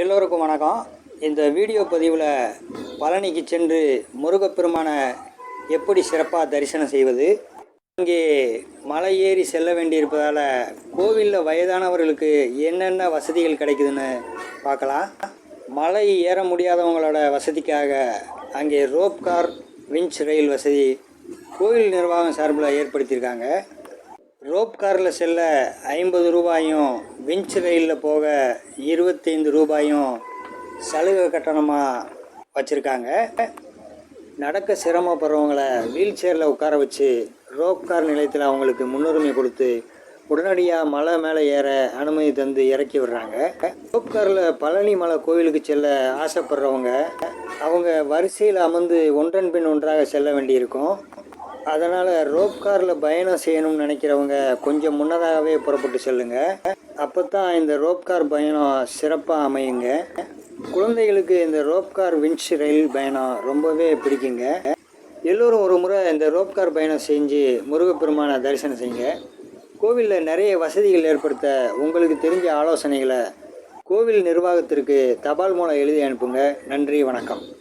எல்லோருக்கும் வணக்கம். இந்த வீடியோ பதிவில் பழனிக்கு சென்று முருகப்பெருமானை எப்படி சிறப்பாக தரிசனம் செய்வது அங்கே மலை ஏறி செல்ல வேண்டியிருப்பதால் கோவிலில் வயதானவர்களுக்கு என்னென்ன வசதிகள் கிடைக்குதுன்னு பார்க்கலாம். மலை ஏற முடியாதவங்களோட வசதிக்காக அங்கே ரோப் கார் விஞ்ச் ரயில் வசதி கோவில் நிர்வாகம் சார்பில் ஏற்படுத்தியிருக்காங்க. ரோப் காரில் செல்ல ஐம்பது ரூபாயும் விஞ்ச் ரயிலில் போக இருபத்தைந்து ரூபாயும் சலுகை கட்டணமாக வச்சுருக்காங்க. நடக்க சிரமப்படுறவங்களை வீல் சேரில் உட்கார வச்சு ரோப் கார் நிலையத்தில் அவங்களுக்கு முன்னுரிமை கொடுத்து உடனடியாக மலை மேலே ஏற அனுமதி தந்து இறக்கி விடுறாங்க. ரோப் காரில் பழனி மலை கோவிலுக்கு செல்ல ஆசைப்படுறவங்க அவங்க வரிசையில் அமர்ந்து ஒன்றன் பின் ஒன்றாக செல்ல வேண்டியிருக்கும். அதனால் ரோப் காரில் பயணம் செய்யணும்னு நினைக்கிறவங்க கொஞ்சம் முன்னதாகவே புறப்பட்டு செல்லுங்க. அப்போ தான் இந்த ரோப் கார் பயணம் சிறப்பாக அமையுங்க. குழந்தைகளுக்கு இந்த ரோப் கார் விஞ்ச் ரயில் பயணம் ரொம்பவே பிடிக்குங்க. எல்லோரும் ஒரு முறை இந்த ரோப் கார் பயணம் செஞ்சு முருகப்பெருமானை தரிசனம் செய்யுங்க. கோவிலில் நிறைய வசதிகள் ஏற்படுத்த உங்களுக்கு தெரிஞ்ச ஆலோசனைகளை கோவில் நிர்வாகத்திற்கு தபால் மூலம் எழுதி அனுப்புங்க. நன்றி வணக்கம்.